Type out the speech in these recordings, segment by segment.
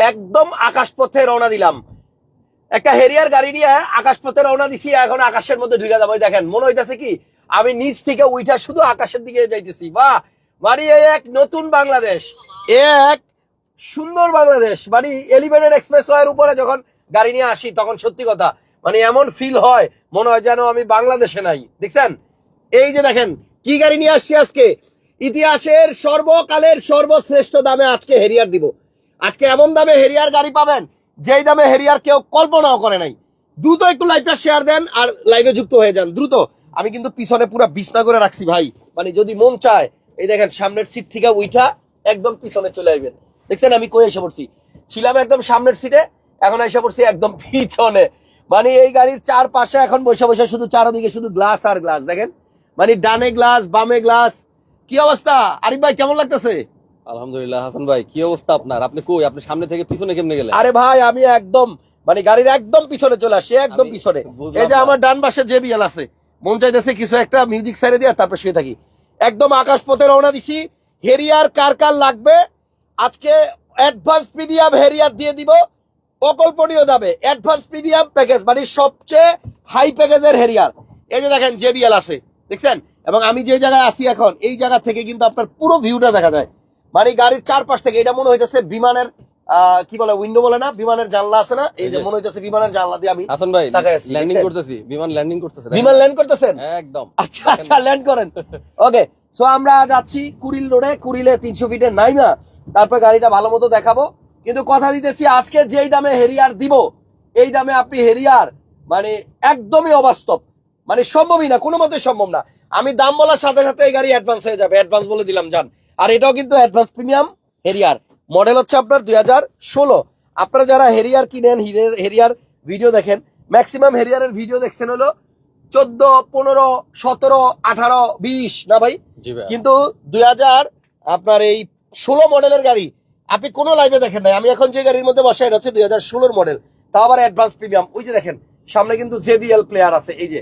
একদম আকাশপথে রওনা দিলাম। একটা হেরিয়ার গাড়ি নিয়ে আকাশপথে রওনা দিছি, এখন আকাশের মধ্যে ঢুকে যাব। দেখেন, মনে হইতাছে কি, আমি নিচ থেকে উইঠা শুধু আকাশের দিকে যাইতেছি। বাহ! মানে এক নতুন বাংলাদেশ, এক সুন্দর বাংলাদেশ। মানে এলিভেটেড এক্সপ্রেস ওয়ের উপরে যখন গাড়ি নিয়ে আসি, তখন সত্যি কথা মানে এমন ফিল হয়, মনে হয় যেন আমি বাংলাদেশে নাই। দেখছেন? এই যে দেখেন, কি গাড়ি নিয়ে আসছি আজকে? ইতিহাসের সর্বকালের সর্বশ্রেষ্ঠ দামে আজকে হেরিয়ার দিব। আজকে এমন দামে হেরিয়ার গাড়ি পাবেন, যেই দামে হেরিয়ার কেউ কল্পনাও করে নাই। দ্রুত একটু লাইভটা শেয়ার দেন আর লাইভে যুক্ত হয়ে যান, দ্রুত। আমি কিন্তু পিছনে পুরো বিছনা করে রাখছি ভাই। মানে যদি মন চায়, এই দেখেন সামনের সিট থেকে উইঠা একদম পিছনে চলে আসবেন। দেখছেন আমি কই এসে পড়ছি? ছিলাম একদম সামনের সিটে এখন এসে পড়ছি একদম পিছনে। মানে এই গাড়ির চার পাশে এখন বসে বসে শুধু চারদিকে শুধু গ্লাস আর গ্লাস দেখেন? মানে ডানে গ্লাস বামে গ্লাস কি অবস্থা? আরিফ ভাই, কেমন লাগতেছে? আলহামদুলিল্লাহ হাসান ভাই কি অবস্থা আপনার? আপনি কই? আপনি সামনে থেকে পিছনে কেমনে গেলেন? আরে ভাই আমি একদম মানে গাড়ির একদম পিছনে চলে আসছি একদম পিছনে। এই যে আমার ডান পাশে জেবিএল আছে মন চাইতেছে কিছু একটা মিউজিক সাইডে দিয়ে তারপর শুয়ে থাকি। একদম আকাশ পথে রওনা দিছি হেরিয়ার কার কার লাগবে? আজকে অ্যাডভান্স প্রিমিয়াম হেরিয়ার দিয়ে দিব অকল্পনীয় দামে। অ্যাডভান্স প্রিমিয়াম প্যাকেজ মানে সবচেয়ে হাই প্যাকেজের হেরিয়ার। এই যে দেখেন জেবিএল আছে দেখছেন? এবং আমি যে জায়গায় আছি এখন এই জায়গা থেকে কিন্তু আপনার পুরো ভিউটা দেখা যায়। মানে গাড়ির চারপাশ থেকে এটা মনে হইতেছে বিমানের কি বলে উইন্ডো বলে না? বিমানের জানলা আছে না? এই যে মনে হইতেছে বিমানের জানলা দিয়ে আমি হাসান ভাই ল্যান্ডিং করতেছি বিমান ল্যান্ডিং করতেছে বিমান ল্যান্ড করতেছেন? একদম। আচ্ছা আচ্ছা ল্যান্ড করেন। ওকে সো আমরা যাচ্ছি কুড়িল রোডে কুড়িলে তিনশো ফিটে নাই না তারপর গাড়িটা ভালো মতো দেখাবো। কিন্তু কথা দিতেছি আজকে যেই দামে হেরিয়ার দিব এই দামে আপনি হেরিয়ার মানে একদমই অবাস্তব। মানে সম্ভবই না কোনো মতে সম্ভব না। আমি দাম বলার সাথে সাথে এই গাড়ি অ্যাডভান্স হয়ে যাবে। অ্যাডভান্স বলে দিলাম জান আর এটাও কিন্তু অ্যাডভান্স প্রিমিয়াম হেরিয়ার মডেল হচ্ছে আপনার দুই হাজার ষোলো। আপনারা যারা হেরিয়ার কিনেন হেরিয়ার ভিডিও দেখেন ম্যাক্সিমাম হেরিয়ারের ভিডিও দেখছেন হলো চোদ্দ পনেরো সতেরো আঠারো বিশ না ভাই? কিন্তু দুই হাজার আপনার এই ষোলো মডেলের গাড়ি আপনি কোনো লাইভে দেখেন নাই। আমি এখন যে গাড়ির মধ্যে বসে এটা হচ্ছে দুই হাজার ষোলোর মডেল তাও আবার অ্যাডভান্স প্রিমিয়াম ওই যে দেখেন সামনে কিন্তু জেবিএল প্লেয়ার আছে এই যে।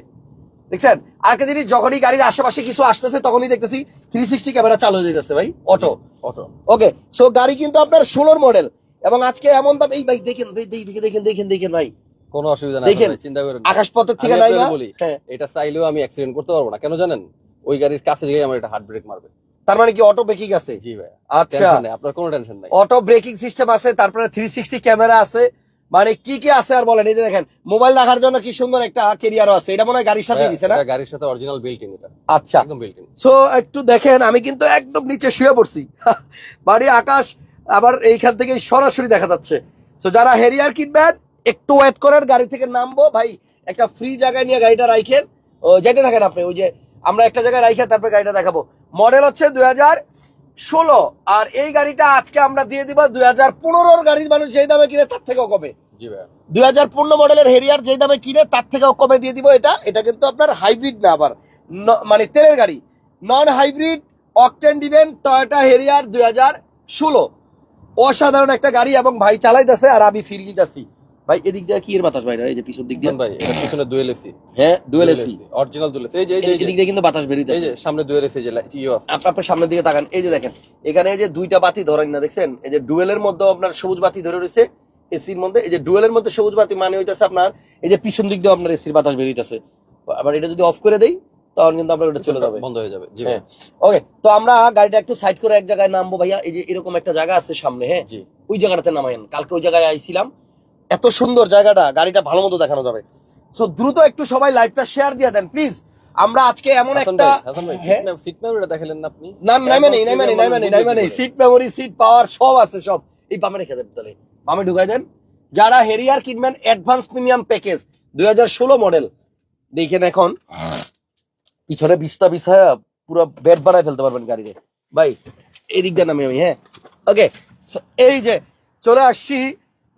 দেখছেন? আর একটা জিনিস যখনই গাড়ির আশেপাশে কিছু আসতেছে তখনই দেখতেছি থ্রি সিক্সটি ক্যামেরা চালু হয়ে যাচ্ছে ভাই। অটো অটো ওকে সো গাড়ি কিন্তু আপনার ষোলোর মডেল এবং আজকে এমন দাম এই ভাই দেখেন ভাই দেখেন দেখেন দেখেন দেখেন ভাই। কোনো অসুবিধা নাই চিন্তা করেন আকাশপথের থেকে নাই বলি। হ্যাঁ। এটা চাইলেও আমি অ্যাক্সিডেন্ট করতে পারব না। কেন জানেন? ওই গাড়ির কাছে গিয়ে আমার এটা হার্ট ব্রেক মারবে। তার মানে কি অটো ব্রেকিং আছে? জি ভাই। আচ্ছা। আপনার কোনো টেনশন নাই। অটো ব্রেকিং সিস্টেম আছে তারপরে থ্রি সিক্সটি ক্যামেরা আছে। মানে কি কি আছে আর বলেন এই যে দেখেন মোবাইল রাখার জন্য কি সুন্দর একটা কেরিয়ারও আছে এটা মনে হয় গাড়ির সাথে দিছে না? গাড়ির সাথে অরিজিনাল বিল্ট ইন এটা আচ্ছা। একদম বিল্ট ইন সো একটু দেখেন আমি কিন্তু একদম নিচে শুয়ে পড়ছি। বাড়ি আকাশ আবার এইখান থেকে সরাসরি দেখা যাচ্ছে। তো যারা হেরিয়ার কিনবেন একটু ওয়েট করেন গাড়ি থেকে নামবো। ভাই একটা ফ্রি জায়গায় নিয়ে গাড়িটা রাইখেন। ও যেতে থাকেন আপনি ওই যে আমরা একটা জায়গায় রাইখে তারপরে গাড়িটা দেখাবো। মডেল হচ্ছে দুই হাজার ষোলো। আর এই গাড়িটা আজকে আমরা দিয়ে দিব দুই হাজার পনেরোর গাড়ির মানুষ যেই দামে কিনে তার থেকেও কমে। দুই হাজার পনেরো মডেলের হেরিয়ার যেই দামে কিনে তার থেকেও কমে দিয়ে দিব এটা। এটা কিন্তু আপনার হাইব্রিড না আবার। মানে তেলের গাড়ি। নন হাইব্রিড অকটেন দিবেন টয়োটা হেরিয়ার দুই হাজার ষোলো। অসাধারণ একটা গাড়ি এবং ভাই চালাইতেছে আর আমি ফিল নিতেছি ভাই এদিক দিয়ে কি এর বাতাস ভাই? এই যে পিছন দিক দিয়ে। ভাই এটা পিছনে দুয়েল এসি। হ্যাঁ dual AC. Original dual AC. এই যে এই যে, এদিক দিয়ে কিন্তু বাতাস বেরিয়ে এই যে সামনে দুয়েল এসি যে লাইট ইউ আছে। আপনি আপনার সামনের দিকে তাকান। এই যে দেখেন এখানে এই যে দুইটা বাতি ধরেন না দেখছেন? এই যে ডুয়েলের মধ্যে আপনার সবুজ বাতি ধরে রয়েছে এসির মধ্যে। এই যে ডুয়েলের মধ্যে সবুজ বাতি মানে হইতেছে আপনার এই যে পিছন দিক দিয়ে আপনার এসির বাতাস বেরিয়েছে আবার এটা যদি অফ করে দেই তখন কিন্তু আপনার ওটা চলে যাবে। বন্ধ হয়ে যাবে জি হ্যাঁ। ওকে তো আমরা গাড়িটা একটু সাইড করে এক জায়গায় নামবো ভাইয়া। এই যে এরকম একটা জায়গা আছে সামনে হ্যাঁ? ওই জায়গাটাতে নামাইন কালকে ওই জায়গায় আইছিলাম। এত সুন্দর জায়গাটা গাড়িটা ভালো মতো দেখানো যাবে। সো দ্রুত একটু সবাই লাইভটা শেয়ার দিয়ে দেন প্লিজ আমরা আজকে এমন একটা সিট মেমোরিটা দেখালেন না আপনি? নাম নাই মানে নাই মানে নাই মানে নাই মানে সিট মেমোরি সিট পাওয়ার সব আছে সব। এই বামে রেখে দেন তাহলে। বামে ঢুকাই দেন। যারা হেরিয়ার কিনবেন অ্যাডভান্স প্রিমিয়াম প্যাকেজ দুই হাজার ষোলো মডেল দেখেন এখন। পিছনে বিস্তা বিছায়া পুরো বেড বানায় ফেলতে পারবেন গাড়িতে। ভাই এই দিক দিয়ে নামি আমি হ্যাঁ। ওকে এই যে চলে আসছি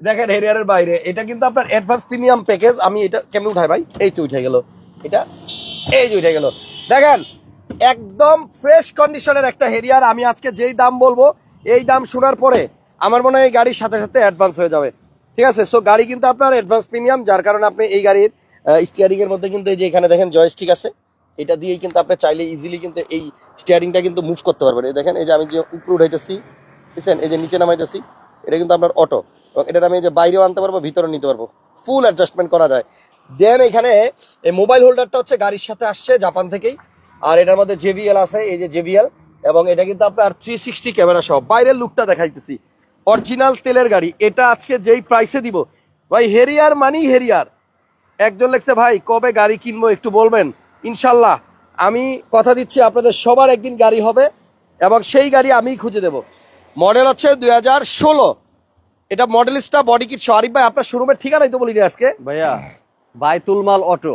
দেখেন হেরিয়ারের বাইরে, এটা কিন্তু আপনার অ্যাডভান্স প্রিমিয়াম প্যাকেজ আমি এটা কেমন উঠাই ভাই? এই তো উঠে গেল। এটা, এই যে উঠে গেল। দেখেন, একদম ফ্রেশ কন্ডিশনের একটা হেরিয়ার আমি আজকে যেই দাম বলব, এই দাম শোনার পরে আমার মনে হয় এই গাড়ির সাথে সাথে অ্যাডভান্স হয়ে যাবে। ঠিক আছে? সো গাড়ি কিন্তু আপনার অ্যাডভান্স প্রিমিয়াম যার কারণে আপনি এই গাড়ির স্টিয়ারিং এর মধ্যে কিন্তু এই যে এখানে দেখেন জয়স্টিক আছে, এটা দিয়েই কিন্তু আপনি চাইলে ইজিলি কিন্তু এই স্টিয়ারিংটা কিন্তু মুভ করতে পারবেন। এই দেখেন, এই যে আমি যে উপরে উঠাইতেছি, বুঝছেন? এই যে নিচে নামাইতেছি, এটা কিন্তু আপনার অটো এটার আমি যে বাইরেও আনতে পারব ভিতরে নিতে পারব। ফুল অ্যাডজাস্টমেন্ট করা যায়। দেন এখানে এই মোবাইল হোল্ডারটা হচ্ছে গাড়ির সাথে আসছে জাপান থেকেই। আর এটার মধ্যে জেভিএল আছে, এই যে জেভিএল এবং এটা কিন্তু আপনার থ্রি সিক্সটি ক্যামেরা সহ। বাইরের লুকটা দেখাইতেছি। অরিজিনাল তেলের গাড়ি। এটা আজকে যেই প্রাইসে দিব। ভাই, হেরিয়ার মানি হেরিয়ার। একজন লেখছে, ভাই, কবে গাড়ি কিনবো একটু বলবেন? ইনশাল্লাহ। আমি কথা দিচ্ছি, আপনাদের সবার একদিন গাড়ি হবে। এবং সেই গাড়ি আমিই খুঁজে দেব। মডেল হচ্ছে দুই হাজার ষোলো। এটা মডেলিস্টা বডি কিট আরিফ ভাই আপনার শোরুমের ঠিকানাই তো বলিনি আজকে। ভাইয়া Baitul Mal auto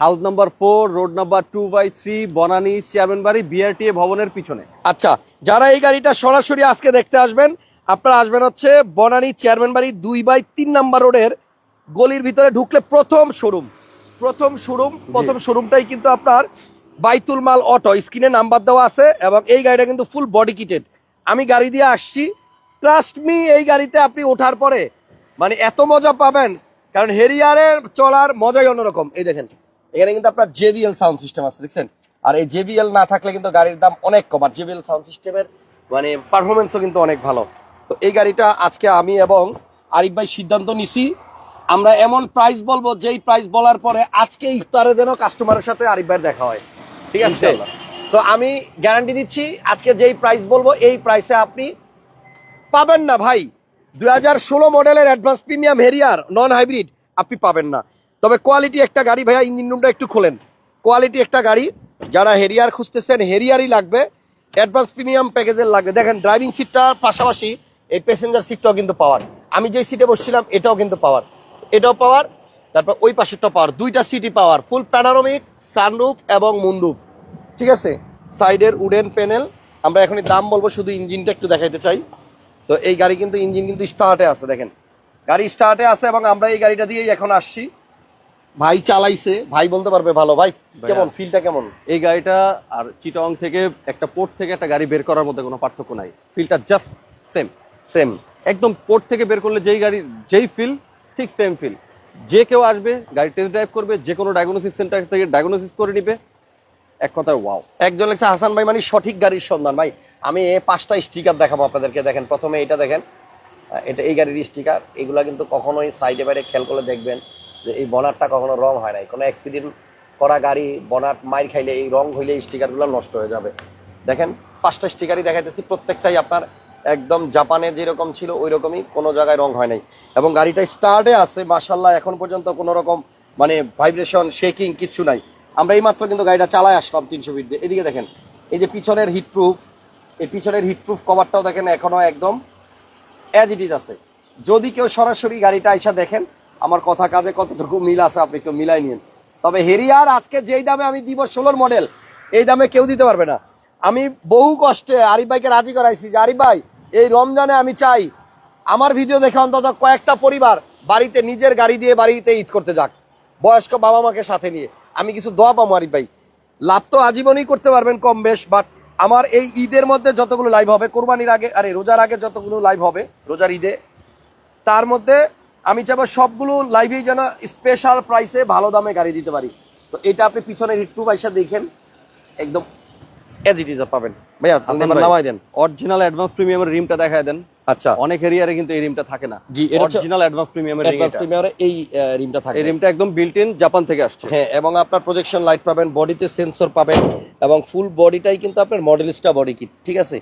house number four road number two by three Banani chairman বাড়ি বিআরটিএ ভবনের পিছনে। আচ্ছা যারা এই গাড়িটা সরাসরি আজকে দেখতে আসবেন আপনারা আসবেন হচ্ছে বনানী চেয়ারম্যান বাড়ি দুই বাই তিন নাম্বার রোডের গলির ভিতরে ঢুকলে প্রথম শোরুম প্রথম শোরুম প্রথম শোরুমটাই কিন্তু আপনার বাইতুল মাল অটো। স্ক্রিনে নাম্বার দেওয়া আছে এবং এই গাড়িটা কিন্তু ফুল বডি কিটেড আমি গাড়ি দিয়ে আসছি ট্রাস্ট মি এই গাড়িতে আপনি ওঠার পরে মানে এত মজা পাবেন কারণ হেরিয়ারের চলার মজাই অন্যরকম। এই দেখেন এখানে কিন্তু আপনার জেবিএল সাউন্ড সিস্টেম আছে দেখছেন? আর এই জেবিএল না থাকলে কিন্তু গাড়ির দাম অনেক কম আর জেবিএল সাউন্ড সিস্টেমের মানে পারফরমেন্সও কিন্তু অনেক ভালো। তো এই গাড়িটা আজকে আমি এবং আরিফ ভাই সিদ্ধান্ত নিছি আমরা এমন প্রাইস বলব যেই প্রাইস বলার পরে আজকে ইফতারে যেন কাস্টমারের সাথে আরিফ ভাইয়ের দেখা হয়। ঠিক আছে। সো আমি গ্যারান্টি দিচ্ছি আজকে যেই প্রাইস বলব এই প্রাইসে আপনি পাবেন না ভাই। দুই হাজার ষোলো মডেলের advance premium Harrier non hybrid আপনি পাবেন না। তবে কোয়ালিটি একটা গাড়ি ভাইয়া ইঞ্জিন রুমটা একটু খোলেন। কোয়ালিটি একটা গাড়ি, যারা হেরিয়ার খুঁজতেছেন, হেরিয়ারই লাগবে। অ্যাডভান্স প্রিমিয়াম প্যাকেজের লাগবে। দেখেন ড্রাইভিং সিটটার পাশাপাশি এই প্যাসেঞ্জার সিটটাও কিন্তু পাওয়ার আমি যে সিটে বসছিলাম, এটাও কিন্তু পাওয়ার এটাও পাওয়ার তারপর ওই পাশেরটা পাওয়ার দুইটা seat power full panoramic sunroof এবং মুন্ডুফ ঠিক আছে? সাইডের উডেন প্যানেল আমরা এখনই দাম বলব, শুধু ইঞ্জিনটা একটু দেখাইতে চাই। তো এই গাড়ি কিন্তু ইঞ্জিন কিন্তু স্টার্টে আছে দেখেন। গাড়ি স্টার্টে আছে এবং আমরা এই গাড়িটা দিয়েই এখন আসছি। ভাই চালাইছে ভাই বলতে পারবে ভালো। ভাই কেমন? ফিলটা কেমন? এই গাড়িটা আর চিটং থেকে একটা পোর্ট থেকে একটা গাড়ি বের করার মধ্যে কোনো পার্থক্য নাই। ফিলটা জাস্ট সেম সেম একদম পোর্ট থেকে বের করলে যেই গাড়ি যেই ফিল ঠিক সেম ফিল যে কেউ আসবে গাড়ি টেস্ট ড্রাইভ করবে যে কোনো ডায়াগনোসিস সেন্টার থেকে ডায়াগনোসিস করে নিবে। এক কথায় ওয়াও একজন লেখছে হাসান ভাই মানে সঠিক গাড়ির সন্ধান। ভাই, আমি পাঁচটা স্টিকার দেখাবো আপনাদেরকে। দেখেন, প্রথমে এটা দেখেন। এটা এই গাড়ির স্টিকার এগুলা কিন্তু কখনোই সাইডে বাইরে খেয়াল করলে দেখবেন যে এই বনারটা কখনো রং হয় নাই। কোনো অ্যাক্সিডেন্ট করা গাড়ি বনার মাইর খাইলে এই রং হইলে এই স্টিকারগুলো নষ্ট হয়ে যাবে। দেখেন, পাঁচটা স্টিকারই দেখাইতেছি। প্রত্যেকটাই আপনার একদম জাপানে যেরকম ছিল ওই রকমই কোনো জায়গায় রং হয় নাই। এবং গাড়িটা স্টার্টে আছে মাসাল্লাহ এখন পর্যন্ত কোনো রকম মানে ভাইব্রেশন শেকিং কিছু নাই। আমরা এই মাত্র কিন্তু গাড়িটা চালায় আসলাম তিনশো ফিট দিয়ে। এদিকে দেখেন, এই যে পিছনের হিটপ্রুফ এই পিছনের হিটপ্রুফ কভারটাও দেখেন এখনও একদম অ্যাজ ইট ইজ আছে। যদি কেউ সরাসরি গাড়িটা আইসা দেখেন, আমার কথা কাজে কতটুকু মিল আছে আপনি একটু মিলাই নিন। তবে হেরিয়ার আজকে যেই দামে আমি দিব ষোলোর মডেল এই দামে কেউ দিতে পারবে না। আমি বহু কষ্টে আরিফ ভাইকে রাজি করাইছি যে, আরিফ ভাই, এই রমজানে আমি চাই, আমার ভিডিও দেখে অন্তত কয়েকটা পরিবার বাড়িতে নিজের গাড়ি দিয়ে বাড়িতে ঈদ করতে যাক, বয়স্ক বাবা মাকে সাথে নিয়ে। আমি কিছু দোয়া পাবো আরিফ ভাই। লাভ তো আজীবনই করতে পারবেন কম বেশ বাট আমার এই ঈদের মধ্যে যতগুলো লাইভ হবে কোরবানির আগে আরে রোজার আগে যতগুলো লাইভ হবে রোজার ঈদে তার মধ্যে আমি চাইব সবগুলো লাইভেই যেন স্পেশাল প্রাইসে ভালো দামে গাড়ি দিতে পারি। তো এটা আপনি পিছনের হিট পয়সা দেখেন একদম এজ ইট ইজ পাবেন। ভাইয়া নামাই দেন। অরিজিনাল অ্যাডভান্স প্রিমিয়ামের রিমটা দেখায় দেন। আচ্ছা। অনেক এরিয়ারে কিন্তু এই রিমটা থাকে না। জি, অরিজিনাল অ্যাডভান্স প্রিমিয়ামের রিম এটা। প্রিমিয়ারে এই রিমটা থাকে। এই রিমটা একদম বিল্ট ইন জাপান থেকে আসছে। হ্যাঁ এবং আপনার প্রজেকশন লাইট পাবেন বডিতে সেন্সর পাবেন এবং ফুল বডিটাই কিন্তু আপনার মডেলিস্টা বডি কিট ঠিক আছে?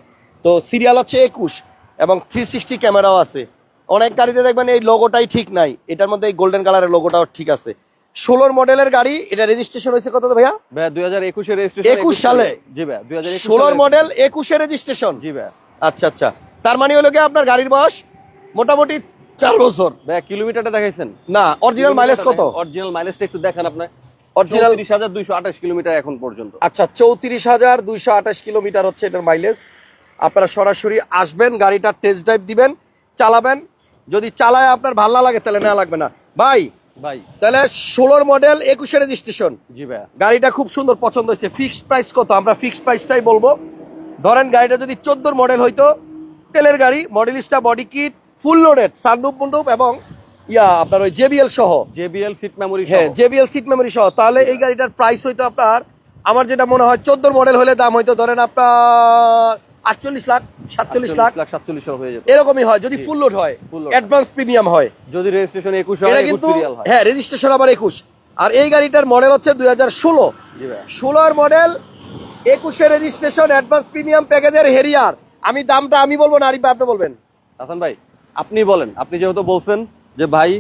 তো সিরিয়াল হচ্ছে একুশ এবং থ্রি সিক্সটি ক্যামেরাও আছে। অনেক গাড়িতে দেখবেন এই লোগোটাই ঠিক নাই। এটার মধ্যে এই গোল্ডেন কালারের লোগোটাও ঠিক আছে। ষোলোর মডেলের গাড়ি এটা রেজিস্ট্রেশন হয়েছে কত ভাইয়া? ভাইয়া দুই হাজার একুশে রেজিস্ট্রেশন 21 সালে? জি ভাইয়া দুই হাজার ষোলোর মডেল একুশে রেজিস্ট্রেশন জি ভাইয়া। আচ্ছা আচ্ছা। তার মানে হলো কি আপনার গাড়ির বয়স মোটামুটি চার বছর। কিলোমিটারটা দেখাইছেন? না অরিজিনাল মাইলেজ কত? অরিজিনাল মাইলেজটা একটু দেখান আপনার। অরিজিনাল তিরিশ হাজার দুইশো আঠাশ কিলোমিটার এখন পর্যন্ত। আচ্ছা চৌত্রিশ হাজার দুইশো আঠাশ কিলোমিটার হচ্ছে এটার মাইলেজ আপনারা সরাসরি আসবেন গাড়িটা টেস্ট ড্রাইভ দিবেন চালাবেন। যদি চালায় আপনার ভালো না লাগে তাহলে নেওয়া লাগবে না। ভাই ভাই। তাহলে ষোলোর মডেল একুশে রেজিস্ট্রেশন জি গাড়িটা খুব সুন্দর পছন্দ হয়েছে। ফিক্সড প্রাইস কত? আমরা ফিক্সড প্রাইসটাই বলব। ধরেন গাড়িটা যদি চোদ্দোর মডেল হইতো তেলের গাড়ি Modellista body kit full loaded sunroof মুন্ডুপ এবং ইয়া আপনার ওই জেবিএল সহ। জেবিএল সিট মেমোরি হ্যাঁ জেবিএল সিট মেমোরি সহ। তাহলে এই গাড়িটার প্রাইস হইতো আপনার আমার যেটা মনে হয় চোদ্দোর মডেল হলে দাম হইতো ধরেন আপনার আটচল্লিশ লাখ সাতচল্লিশ লাখ। লাখ সাতচল্লিশ লাখ হয়ে যেত। এরকমই হয় যদি ফুল লোড হয়। অ্যাডভান্স প্রিমিয়াম হয়। যদি রেজিস্ট্রেশন একুশ হয় কিন্তু হয়। রেজিস্ট্রেশন আবার একুশ। আর এই গাড়িটার মডেল হচ্ছে দুই হাজার ষোলো। ষোলোর মডেল একুশে রেজিস্ট্রেশন অ্যাডভান্স প্রিমিয়াম প্যাকেজের হেরিয়ার আমি দামটা আমি বলব না আরিফ ভাই আপনি বলবেন। হাসান ভাই আপনি বলেন আপনি যেহেতু বলছেন যে ভাই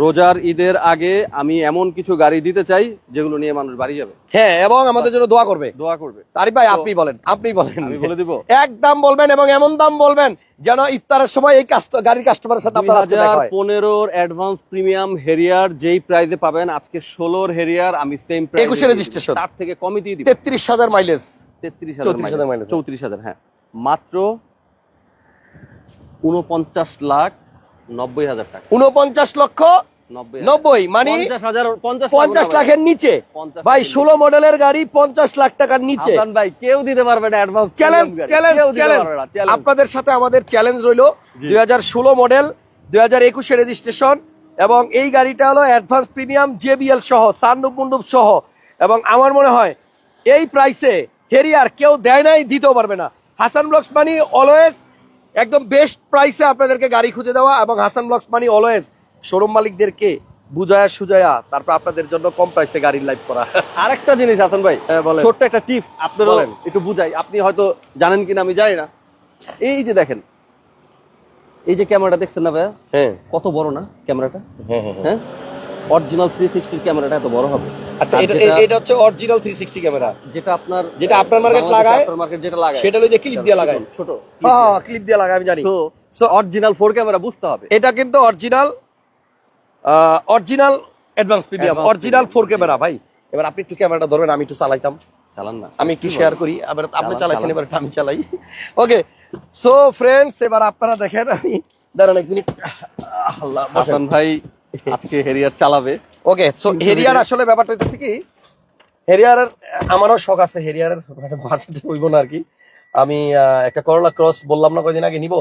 রোজার ঈদের আগে আমি এমন কিছু গাড়ি দিতে চাই যেগুলো নিয়ে মানুষ বাড়ি যাবে। হ্যাঁ এবং আমাদের জন্য দোয়া করবে। দোয়া করবে। আরিফ ভাই আপনি বলেন আপনি বলেন। আমি বলে দিব। এক দাম বলবেন এবং এমন দাম বলবেন যেন ইফতারের সময় এই গাড়ির কাস্টমারের সাথে আপনার আজকে দেখা হয়। পনেরোর অ্যাডভান্স প্রিমিয়াম হেরিয়ার যেই প্রাইসে পাবেন আজকে ষোলোর হেরিয়ার আমি সেম প্রাইস 21 এর registration। তার থেকে কমই দিয়ে দিব। তেত্রিশ হাজার মাইলেজ তেত্রিশ 34,000 হাজার mileage। চৌত্রিশ হাজার হ্যাঁ। মাত্র উনপঞ্চাশ লাখ নব্বই হাজার টাকা। উনপঞ্চাশ লক্ষ নব্বই মানে পঞ্চাশ লাখের নিচে। ভাই ষোলো মডেলের গাড়ি পঞ্চাশ লাখ টাকার নিচে। ভাই কেউ দিতে পারবে না অ্যাডভান্স চ্যালেঞ্জ চ্যালেঞ্জ চ্যালেঞ্জ আপনাদের সাথে আমাদের চ্যালেঞ্জ রইল। দুই হাজার ষোলো মডেল দুই হাজার একুশে রেজিস্ট্রেশন এবং এই গাড়িটা হলো অ্যাডভান্স প্রিমিয়াম জেবিএল সহ সানডুপ মুন্ডুপ সহ। এবং আমার মনে হয় এই প্রাইসে হেরিয়ার কেউ দেয় নাই দিতেও পারবে না। হাসান ব্লকস মানি অলওয়েজ একদম বেস্ট প্রাইসে আপনাদেরকে গাড়ি খুঁজে দেওয়া এবং Hasan blocks money always showroom মালিকদেরকে বুঝায়া সুজায়া তারপর আপনাদের জন্য কম প্রাইসে গাড়ির লাইভ করা। আরেকটা জিনিস হাসান ভাই হ্যাঁ, ছোট্ট একটা টিপ আপনি বলেন। একটু বুঝাই। আপনি হয়তো জানেন কিনা আমি জানি না। এই যে দেখেন এই যে ক্যামেরাটা দেখছেন না ভাইয়া? হ্যাঁ। কত বড় না ক্যামেরাটা? হ্যাঁ হ্যাঁ। হ্যাঁ? অরিজিনাল থ্রি সিক্সটির ক্যামেরাটা এত বড় হবে। আচ্ছা এটা এটা হচ্ছে অরিজিনাল থ্রি সিক্সটি ক্যামেরা যেটা আপনার যেটা আপনার market লাগায়, মার্কেট যেটা লাগায়। সেটা হলো যে ক্লিপ দিয়ে লাগায়। ছোট হ্যাঁ ক্লিপ দিয়ে। লাগায় আমি জানি। তো So, অরিজিনাল ফোর ক্যামেরা বুঝতে হবে। এটা কিন্তু original original advance premium original four camera ভাই। এবার আপনি একটু ক্যামেরাটা ধরবেন আমি একটু চালাইতাম। চালান না। আমি একটু শেয়ার করি আবার আপনি চালাইছেন। এবার আমি চালাই। ওকে সো ফ্রেন্ডস এবার আপনারা দেখেন আমি দাঁড়ান এক মিনিট আল্লাহ ভাই আজকে হেরিয়ার চালাবে। ওকে সো হেরিয়ার আসলে ব্যাপারটা হচ্ছে কি হেরিয়ারের আমারও শখ আছে হেরিয়ারের বাজেট হইব না আর কি আমি একটা করলা ক্রস বললাম না কয়দিন আগে নিব।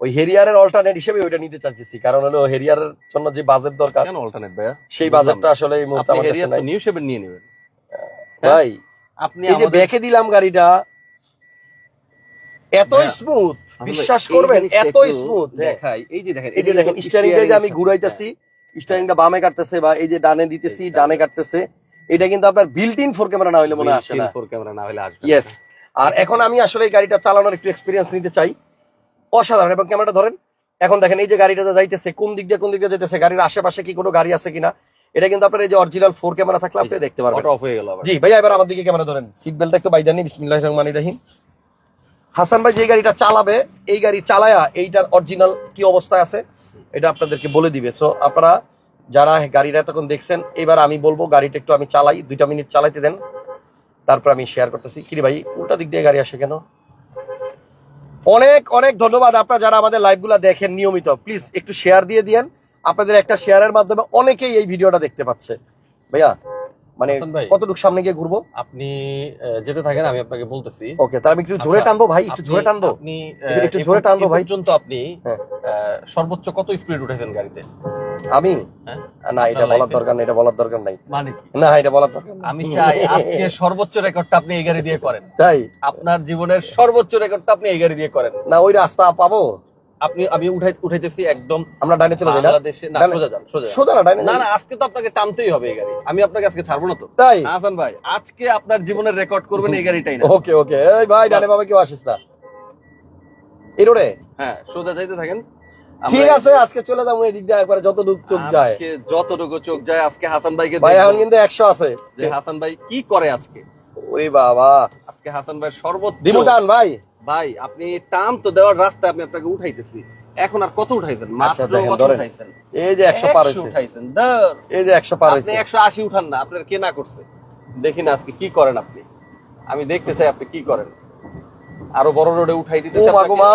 ওই হেরিয়ারের অল্টারনেট হিসেবে ওইটা নিতে চাচ্ছি কারণ হলো হেরিয়ারের জন্য যে বাজেট দরকার কেন অল্টারনেট ভাইয়া? সেই বাজেটটা আসলে এই মুহূর্তে আমার কাছে নাই। নিউ শেপের নিয়ে নেবেন। ভাই আপনি এই যে ব্যাকে দিলাম গাড়িটা এত স্মুথ বিশ্বাস করবেন এত স্মুথ দেখাই এই যে দেখেন এই যে দেখেন স্টিয়ারিংটা যে আমি ঘুরাইতেছি স্টিয়ারিংটা বামে কাটতেছে বা এই যে ডানে দিতেছি ডানে কাটতেছে এটা কিন্তু আপনার বিল্ট ইন ফোর ক্যামেরা না হলে মনে আসে না। ফোর ক্যামেরা না হলে আসবে ইয়েস আর এখন আমি আসলে এই গাড়িটা চালানোর একটু এক্সপিরিয়েন্স নিতে চাই। অসাধারণ। এবং ক্যামেরাটা ধরেন এখন দেখেন এই যে গাড়িটা যাইতেছে কোন দিক দিয়ে কোন দিক দিয়ে যাইতেছে গাড়ির আশেপাশে কি কোনো গাড়ি আছে কিনা এটা কিন্তু আপনার এই যে অরিজিনাল ফোর ক্যামেরা থাকলে আপনি দেখতে পারবেন। অফ হয়ে গেল জি ভাইয়া এবার আমার দিকে ক্যামেরা ধরেন। সিট বেল্টটা একটু বাইদানি বিসমিল্লাহ রহমান রহিম। হাসান ভাই যে গাড়িটা চালাবে, এই গাড়ি চালায়া এইটার অরিজিনাল কি অবস্থায় আছে, এটা আপনাদেরকে বলে দিবে। সো আপনারা যারা গাড়িটা এতক্ষণ দেখছেন, এবার আমি বলব, গাড়িটা একটু আমি চালাই, দুইটা মিনিট চালাইতে দেন। তারপর আমি শেয়ার করতেছি। কিরে ভাই, উল্টা দিক দিয়ে গাড়ি আসে কেন? অনেক অনেক ধন্যবাদ আপনারা যারা আমাদের লাইভগুলো দেখেন নিয়মিত। প্লিজ একটু শেয়ার দিয়ে দিয়েন। আপনাদের একটা শেয়ারের মাধ্যমে অনেকেই এই ভিডিওটা দেখতে পাচ্ছে। ভাইয়া মানে কতটুকু সামনে গিয়ে ঘুরবো? আপনি যেতে থাকেন আমি আপনাকে বলতেছি। ওকে তাহলে আমি একটু জোরে আচ্ছা, টানবো ভাই একটু জোরে টানবো? আপনি একটু- জোরে টানবো ভাই। পর্যন্ত আপনি হ্যাঁ। সর্বোচ্চ কত স্পিড উঠেছেন গাড়িতে? আমি? হ্যাঁ? না এটা বলার দরকার নেই এটা বলার দরকার নাই। মানে কি? না এটা বলার দরকার আমি চাই আজকে সর্বোচ্চ রেকর্ডটা আপনি এই গাড়ি দিয়ে করেন। তাই? আপনার জীবনের সর্বোচ্চ রেকর্ডটা আপনি এই গাড়ি দিয়ে করেন। না ওই রাস্তা পাবো? আপনি আমি উঠাই উঠাইতেছি একদম আমরা ডাইনে চলে যাই না? বাংলাদেশে না সোজা যান সোজা। সোজা না ডাইনে না না আজকে তো আপনাকে টানতেই হবে এই গাড়ি। আমি আপনাকে আজকে ছাড়বো না তো। তাই? হাসান ভাই আজকে আপনার জীবনের রেকর্ড করবেন এই গাড়িটাই না। ওকে ওকে। এই ভাই ডানে বাবা কেউ আসিস না। এই রোডে? হ্যাঁ সোজা যাইতে থাকেন। ঠিক আছে আজকে চলে যাব এই দিক দিয়ে একবারে যত দূর চোখ যায়। আজকে যতটুকু চোখ যায় আজকে হাসান ভাইকে ভাই এখন কিন্তু একশো আছে। যে হাসান ভাই কি করে আজকে? ওরে বাবা। আজকে হাসান ভাই সর্বোচ্চ দিমু টান ভাই। ভাই আপনি টান তো দেওয়ার রাস্তায় আমি আপনাকে উঠাইতেছি। এখন আর কত উঠাইছেন? মাত্র আচ্ছা, কত উঠাইছেন? এই যে একশো পার 100 হয়েছে উঠাইছেন ধর। এই যে একশো পার আপনি হয়েছে। একশো আশি উঠান না আপনার কে না করছে আজকে কি করেন আপনি। আমি দেখতে চাই আপনি কি করেন। আরও বড় রোডে উঠাই দিতে চাই মা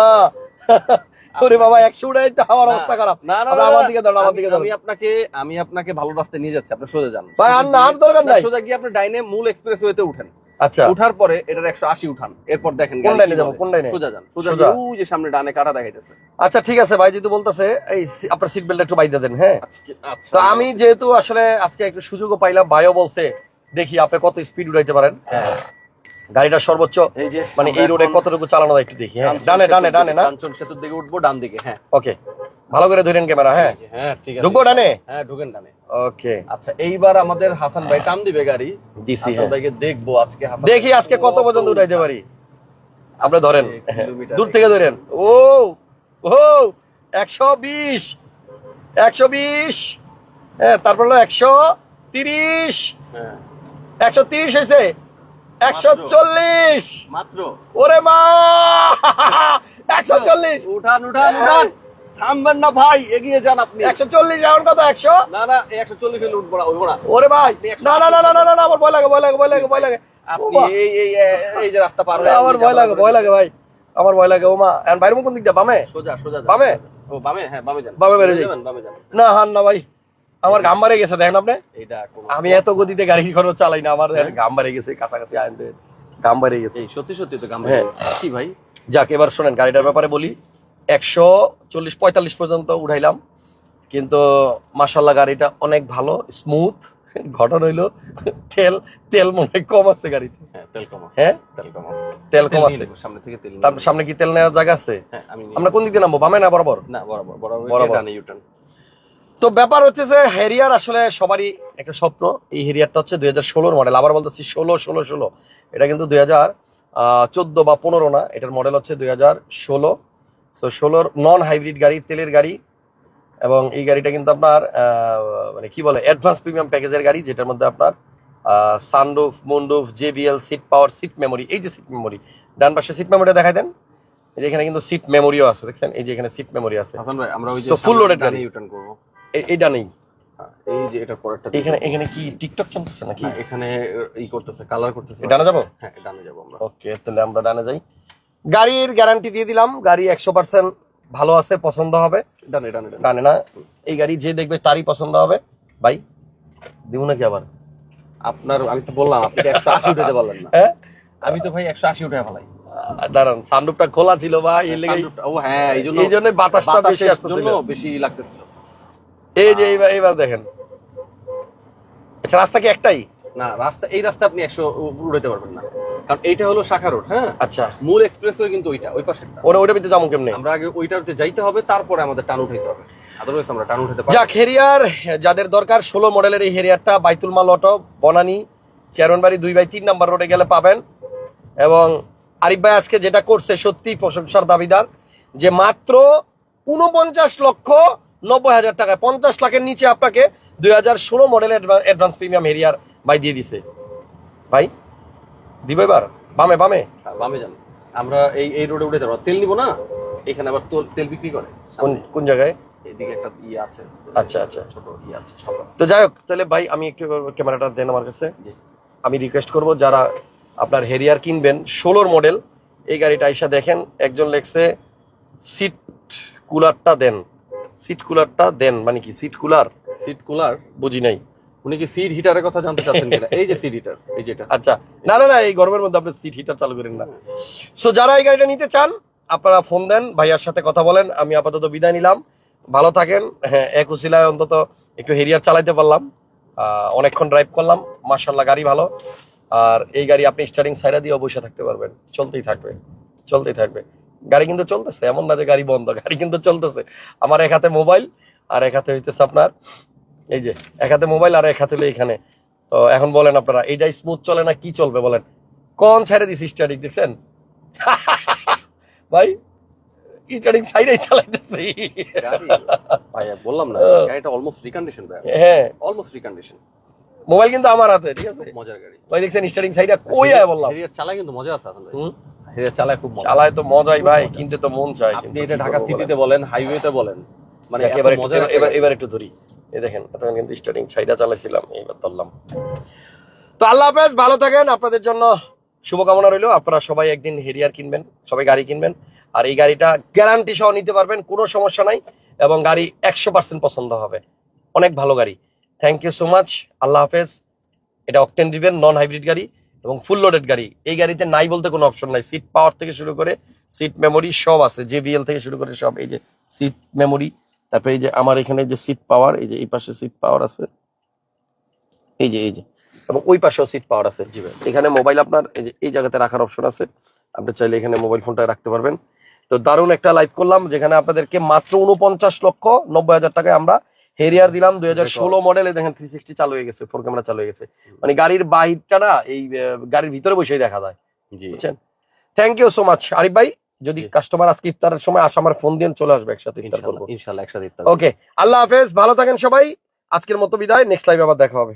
ওরে বাবা একশো উঠাই তো আমার অবস্থা খারাপ। না না আমার দিকে দাঁড়ান, আমার দিকে দাঁড়ান। আমি আপনাকে আমি আপনাকে ভালো রাস্তায় নিয়ে যাচ্ছি আপনি সোজা যান। ভাই, আর না, আর দরকার নাই। সোজা গিয়ে আপনি ডাইনে মূল এক্সপ্রেস ওয়েতে উঠেন। আচ্ছা। উঠার পরে এটার একশো আশি উঠান। এরপর দেখেন কোন লাইনে যাব? কোন লাইনে? সোজা যান সোজা ওই যে সামনে ডানে কাটা দেখাইতেছে। আচ্ছা ঠিক আছে ভাই যেহেতু বলতেছে এই আপনার সিট বেল্ট একটু বাইদা দেন হ্যাঁ? আচ্ছা তো আমি যেহেতু আসলে আজকে একটু সুযোগও পাইলাম ভাইও বলছে দেখি আপনি কত স্পিড উঠাইতে পারেন। গাড়িটা সর্বোচ্চ মানে এই রোডে কতটুকু চালানো যায় একটু দেখি হ্যাঁ। ডানে ডানে ডানে না? কাঞ্চন সেতুর দিকে উঠবো ডান দিকে হ্যাঁ। ওকে ভালো করে ধরেন ক্যামেরা হ্যাঁ। হ্যাঁ ঠিক আছে। ঢুকবো ডানে? হ্যাঁ ঢুকেন ডানে। ওকে আচ্ছা এইবার আমাদের হাসান ভাই টান দিবে গাড়ি। হাসান হ্যাঁ। ভাইকে দেখব আজকে হাসান দেখি আজকে কত পর্যন্ত উঠাইতে পারি। আপনি ধরেন। দূর থেকে ধরেন। ও ও একশো বিশ। একশো বিশ। হ্যাঁ তারপর হলো একশো তিরিশ। হ্যাঁ। একশো তিরিশ হয়েছে একশো চল্লিশ। মাত্র। ওরে মা! একশো চল্লিশ। উঠান উঠান উঠান। থামবেন না ভাই এগিয়ে যান আপনি। একশো চল্লিশ এখন কত একশো? না না একশো চল্লিশ উঠবো না উঠবো না। ওরে ভাই না না না না না না আমার ভয় লাগে ভয় লাগে ভয় লাগে ভয় লাগে। আপনি এই এই এই যে রাস্তা পার হয়ে আমার ভয় লাগে ভয় লাগে ভাই। আমার ভয় লাগে ও মা এখন বাইরে কোন দিক দিয়ে? বামে? সোজা সোজা যান। বামে? ও বামে হ্যাঁ বামে যান। বামে বেরো যাই। যাবেন বামে যান না হান না ভাই। আমার ঘাম মারে গেছে দেখেন আপনি? আমি এত গতিতে গাড়ি কখনো চালাই না আমার হ্যাঁ? ঘাম মারে গেছে কাছাকাছি আনতে ঘাম মারে গেছে। সত্যি সত্যি তো গাম হ্যাঁ। কি ভাই? যাক এবার শোনেন গাড়িটার ব্যাপারে বলি। একশো চল্লিশ পঁয়তাল্লিশ পর্যন্ত উঠাইলাম। কিন্তু মাসাল্লাহ গাড়িটা অনেক ভালো স্মুথ ঘটনা হইল তেল তেল মনে হয় কম আছে গাড়িতে। হ্যাঁ তেল কম হ্যাঁ? তেল কম তেল কম আছে। সামনে থেকে তেল তারপর সামনে কি তেল নেওয়ার জায়গা আছে? হ্যাঁ আমি আমরা কোন দিকে নামবো বামে না বরাবর? না বরাবর বরাবর বরাবর। ইউটার্ন তো ব্যাপার হচ্ছে যে হেরিয়ার আসলে সবারই একটা স্বপ্ন। এই হেরিয়ারটা হচ্ছে দুই হাজার ষোলোর মডেল আবার বলতেছি ষোলো ষোলো ষোলো। এটা কিন্তু দুই হাজার চোদ্দ বা পনেরো না। এটার মডেল হচ্ছে দুই হাজার ষোলো। সো ষোলোর নন হাইব্রিড গাড়ি তেলের গাড়ি। এবং এই গাড়িটা কিন্তু আপনার মানে কি বলে অ্যাডভান্স প্রিমিয়াম প্যাকেজের গাড়ি যেটার মধ্যে আপনার sunroof মুন্ডুফ JBL seat power seat memory এই যে সিট মেমোরি ডান পাশে সিট মেমোরিটা দেখাই দেন। এই যে এখানে কিন্তু সিট মেমোরিও আছে দেখছেন? এই যে এখানে সিট মেমোরি আছে। আমরা loaded ডানে গাড়ি। ইউটার্ন করব। এ- এইটা নেই। হ্যাঁ, এই যে এটার পরেরটা এখানে এখানে কি টিকটক চলতেছে নাকি? এখানে ই করতেছে কালার করতেছে। ডানে যাব? হ্যাঁ ডানে যাব আমরা। ওকে তাহলে আমরা ডানে যাই। গাড়ির গ্যারান্টি দিয়ে দিলাম। গাড়ি একশো পার্সেন্ট ভালো আছে পছন্দ হবে। ডানে ডানে ডানে। না? এই গাড়ি যে দেখবে তারই পছন্দ হবে। ভাই দিব নাকি আবার? আপনার আমি তো বললাম আপনি একশো আশি উঠাতে পারলেন না। হ্যাঁ? আমি তো ভাই একশো আশি উঠে ফেলাই। দাঁড়ান সানরুফটা খোলা ছিল ভাই সানরুফটা- ও হ্যাঁ এই জন্য বাতাসটা বেশি আসতেছিল। জন্য বেশি লাগতেছিল। এই যে এইবার এইবার দেখেন। আচ্ছা রাস্তা কি একটাই? না রাস্তা এই রাস্তা আপনি একশো উড়াতে পারবেন না। কারণ এইটা হলো শাখা রোড হ্যাঁ? আচ্ছা। মূল এক্সপ্রেসওয়ে কিন্তু ওইটা ওই ওটা ভিতরে যাব কেমনে? আমরা আগে ওইটাতে যাইতে হবে তারপরে আমাদের টান উঠাইতে হবে। আদারওয়াইজ আমরা টান উঠাতে পারব যাক হেরিয়ার যাদের দরকার ষোলো মডেলের এই হেরিয়ারটা বাইতুল মাল অটো বনানি চেয়ারম্যানবাড়ি দুই বাই তিন নাম্বার রোডে গেলে পাবেন। এবং আরিফ ভাই আজকে যেটা করছে সত্যি প্রশংসার দাবিদার যে মাত্র উনপঞ্চাশ লক্ষ নব্বই হাজার টাকায়। পঞ্চাশ লাখের নিচে আপনাকে দুই হাজার ষোলো মডেলের অ্যাডভান্স প্রিমিয়াম হেরিয়ার ভাই দিয়ে দিছে। ভাই দিব এবার? বামে বামে? হ্যাঁ, বামে যান। আমরা এই এই রোডে উঠে যাব তেল নিব না? এখানে আবার তোল- তেল বিক্রি করে। কোন কোন জায়গায়? এদিকে একটা ইয়ে আছে। আচ্ছা, আচ্ছা। ছোট ইয়ে আছে তো যাই হোক তাহলে ভাই আমি একটু ক্যামেরাটা দেন আমার কাছে। আমি রিকোয়েস্ট করব যারা আপনার হেরিয়ার কিনবেন ষোলোর মডেল এই গাড়িটা আইসা দেখেন একজন লেখছে সিট কুলারটা দেন। সিট কুলারটা দেন মানে কি সিট কুলার সিট কুলার বুঝি নাই। উনি কি সিট হিটারের কথা জানতে চাচ্ছেন কিনা? এই যে সিট হিটার এই যেটা আচ্ছা না না না এই গরমের মধ্যে আপনি সিট হিটার চালু করেন না। সো যারা এই গাড়িটা নিতে চান আপনারা ফোন দেন ভাইয়ার সাথে কথা বলেন আমি আপাতত বিদায় নিলাম। ভালো থাকেন হ্যাঁ এক উসিলায় অন্তত একটু হেরিয়ার চালাইতে পারলাম। আহ, অনেকক্ষণ ড্রাইভ করলাম মার্শাল্লাহ গাড়ি ভালো। আর এই গাড়ি আপনি স্টার্টিং সাইডা দিয়ে বসে থাকতে পারবেন। চলতেই থাকবে চলতেই থাকবে। গাড়ি কিন্তু চলতেছে এমন না যে গাড়ি বন্ধ গাড়ি কিন্তু চলতেছে। আমার এক হাতে মোবাইল আর এক হাতে হইতেছে আপনার এই যে এক হাতে মোবাইল আর এক হাতে এখানে। তো এখন বলেন আপনারা এইটাই স্মুথ চলে না কি চলবে বলেন? কোন ছেড়ে দিছি স্টার্টিং দেখছেন? ভাই স্টার্টিং সাইডেই চালাইতেছি। গাড়ি ভাই বললাম না। গাড়িটা অলমোস্ট রিকন্ডিশন ভাই। হ্যাঁ। অলমোস্ট রিকন্ডিশন মোবাইল কিন্তু আমার হাতে ঠিক আছে? মজার গাড়ি। ভাই দেখছেন স্টার্টিং সাইডে কই আয় বললাম। চালায় কিন্তু মজা আছে আসলে চালায় খুব চালায় তো মজাই ভাই কিনতে তো মন চায় আপনি এটা ঢাকা সিটিতে বলেন হাইওয়েতে বলেন মানে? এবার এবার- এবার একটু ধরি। এই দেখেন এতক্ষণ কিন্তু স্টার্টিং সাইডা চালাইছিলাম এইবার ধরলাম। তো আল্লাহ হাফেজ ভালো থাকেন আপনাদের জন্য শুভকামনা রইল। আপনারা সবাই একদিন হেরিয়ার কিনবেন সবাই গাড়ি কিনবেন আর এই গাড়িটা গ্যারান্টি সহ নিতে পারবেন কোনো সমস্যা নাই এবং গাড়ি একশো পার্সেন্ট পছন্দ হবে। অনেক ভালো গাড়ি। থ্যাংক ইউ সো মাচ আল্লাহ হাফেজ। এটা অকটেন দিবেন নন হাইব্রিড গাড়ি। এবং ফুল লোডেড গাড়ি। এই গাড়িতে নাই বলতে কোনো অপশন নাই। সিট পাওয়ার থেকে শুরু করে সিট মেমোরি সব আছে। জেবিএল থেকে শুরু করে সব। এই যে সিট মেমোরি তারপরে এই যে আমার এখানে যে সিট পাওয়ার এই যে এই পাশে সিট পাওয়ার আছে। এই যে এই যে। এবং ওই পাশেও সিট পাওয়ার আছে। জি এখানে মোবাইল আপনার এই যে, এই জায়গাতে রাখার অপশন আছে। আপনি চাইলে এখানে মোবাইল ফোনটা রাখতে পারবেন। তো দারুণ একটা লাইভ করলাম, যেখানে আপনাদেরকে মাত্র উনপঞ্চাশ লক্ষ নব্বই হাজার টাকায় আমরা হেরিয়ার দিলাম দুই হাজার ষোলো মডেলে দেখেন থ্রি সিক্সটি চালু হয়ে গেছে ফোর ক্যামেরা চালু হয়ে গেছে। মানে গাড়ির বাহিরটা না এই গাড়ির ভিতরে বসেই দেখা যায়। বুঝছেন? Thank you so much Arif ভাই। যদি কাস্টমার আজকে ইফতারের সময় আসে আমার ফোন দিয়ে চলে আসবে একসাথে ইফতার করব। ইনশাল্লাহ একসাথে ইফতার ওকে আল্লাহ হাফেজ ভালো থাকেন সবাই। আজকের মতো বিদায় নেক্সট লাইভে আবার দেখা হবে।